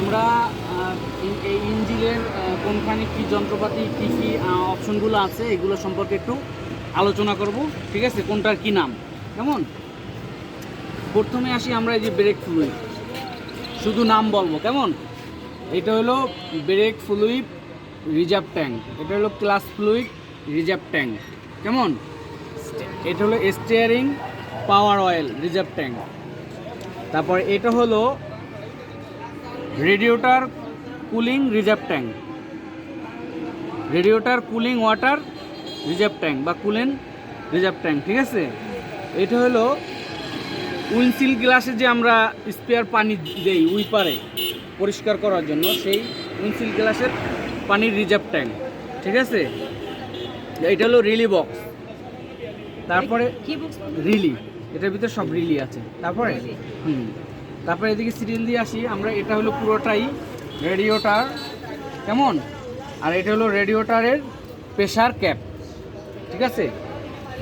আমরা এই ইঞ্জিনের কোনখানে কী যন্ত্রপাতি, কী কী অপশনগুলো আছে, এগুলো সম্পর্কে একটু আলোচনা করব, ঠিক আছে? কোনটার কি নাম? কেমন? প্রথমে আসি আমরা এই যে ব্রেক ফ্লুইড। শুধু নাম বলব, কেমন? এটা হলো ব্রেক ফ্লুইড রিজার্ভ ট্যাঙ্ক। এটা হলো ক্লাস ফ্লুইড রিজার্ভ ট্যাঙ্ক। কেমন? এটা হলো steering power oil reserve tank. তারপর এটা হলো radiator cooling reserve tank. Radiator cooling water reserve tank বা কুলেন রিজার্ভ ট্যাঙ্ক ঠিক আছে? এটা হলো উইন্ডশিল্ড গ্লাসে যে আমরা স্পেয়ার পানি দেই উইপারে পরিষ্কার করার জন্য সেই উইন্ডশিল্ড গ্লাসের পানির রিজার্ভ ট্যাঙ্ক ঠিক আছে? এটা হলো রিলি বক্স। তারপরে রিলি এটার ভিতরে সব রিলি আছে। তারপরে? হুম। তারপরে এদিকে সিরিয়াল দিয়ে আসি, আমরা এটা হলো পুরোটাই রেডিওটার, কেমন? আর এটা হলো রেডিওটারের প্রেশার ক্যাপ, ঠিক আছে?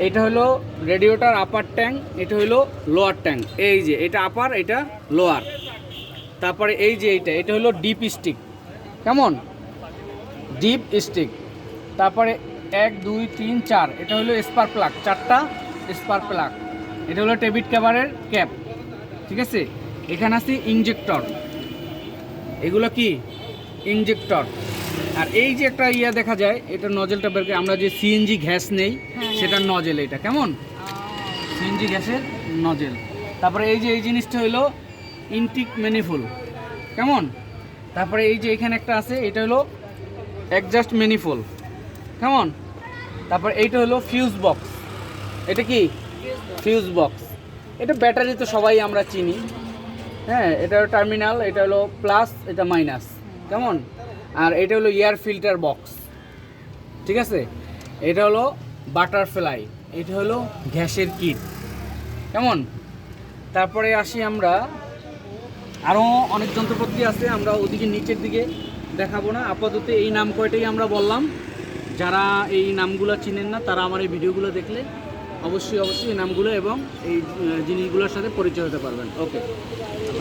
এটা হলো রেডিওটার আপার ট্যাঙ্ক, এটা হলো লোয়ার ট্যাঙ্ক, এই যে, এটা আপার, এটা লোয়ার। তারপরে এই যে এইটা, এটা হলো ডিপ স্টিক, কেমন? Dipstick. তারপরে এক, দুই, তিন, চার, এটা হলো স্পার প্লাগ, চারটা স্পার প্লাগ। এটা হলো টেবিট ক্যাভারের ক্যাপ, ঠিক আছে? এখানে আছে ইঞ্জেক্টর এগুলো কি? ইনজেক্টর আর এই যে একটা ইয়া দেখা যায় এটা নজেলটা বের করে আমরা যে সিএনজি গ্যাস নেই হ্যাঁ। সেটার নজেল এটা কেমন? সিএনজি গ্যাসের নজেল তারপরে এই যে এই জিনিসটা হলো ইনটিক ম্যানিফুল কেমন? তারপরে এই যে এখানে একটা আছে এটা হলো অ্যাডজাস্ট ম্যানিফুল কেমন? তারপর এইটা হলো ফিউজ বক্স এটা কি? ফিউজ বক্স এটা ব্যাটারি তো সবাই আমরা চিনি। হ্যাঁ এটা হলো টার্মিনাল এটা হলো প্লাস এটা মাইনাস কেমন? আর এটা হলো এয়ার ফিল্টার বক্স ঠিক আছে? এটা হলো বাটারফ্লাই এটা হলো গ্যাসের কিট কেমন? তারপরে আসি আমরা আরও অনেক যন্ত্রপাতি আছে, আমরা ওদিকে নিচের দিকে দেখাবো না। আপাতত এই নাম কয়টাই আমরা বললাম। যারা এই নামগুলো চিনেন না, তারা আমার এই ভিডিওগুলো দেখলে অবশ্যই অবশ্যই এই নামগুলো এবং এই জিনিসগুলোর সাথে পরিচয় হতে পারবেন। ওকে